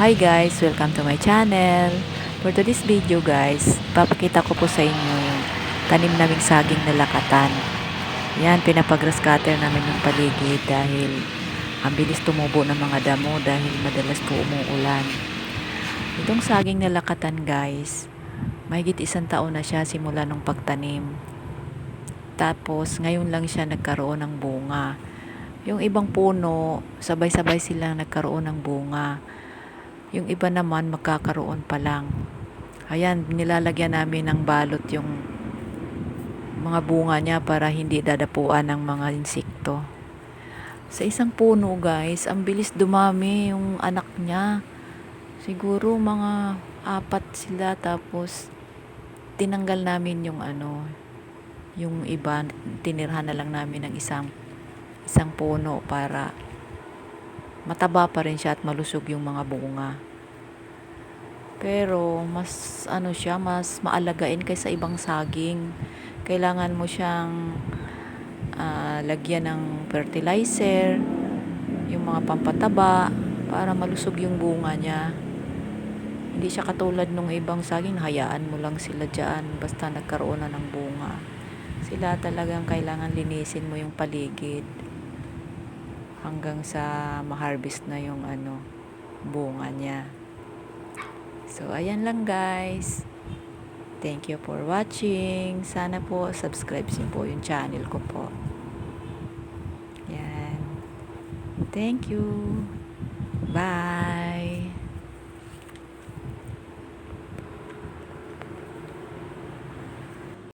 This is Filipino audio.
Hi guys! Welcome to my channel. For today's video guys, papakita ko po sa inyo yung tanim naming saging na lakatan. Yan, pinapag-grass cutter namin yung paligid dahil ang bilis tumubo ng mga damo dahil madalas po umuulan. Itong saging na lakatan guys, mahigit isang taon na siya simula nung pagtanim. Tapos ngayon lang siya nagkaroon ng bunga. Yung ibang puno, sabay-sabay silang nagkaroon ng bunga. Yung iba naman magkakaroon pa lang. Ayan, nilalagyan namin ng balot yung mga bunga niya para hindi dadapuan ng mga insekto. Sa isang puno guys, ang bilis dumami yung anak niya. Siguro mga apat sila tapos tinanggal namin yung ano, yung iba tinirhan na lang namin ng isang isang puno para mataba pa rin siya at malusog yung mga bunga. Pero mas ano siya, mas maalagain kaysa ibang saging. Kailangan mo siyang ah, lagyan ng fertilizer, yung mga pampataba para malusog yung bunga niya. Hindi siya katulad nung ibang saging, hayaan mo lang sila dyan basta nagkaroon na ng bunga. Sila talagang kailangan linisin mo yung paligid hanggang sa ma-harvest na yung ano bunga niya. So ayan lang guys. Thank you for watching. Sana po subscribe niyo po yung channel ko po. Yan. Thank you. Bye.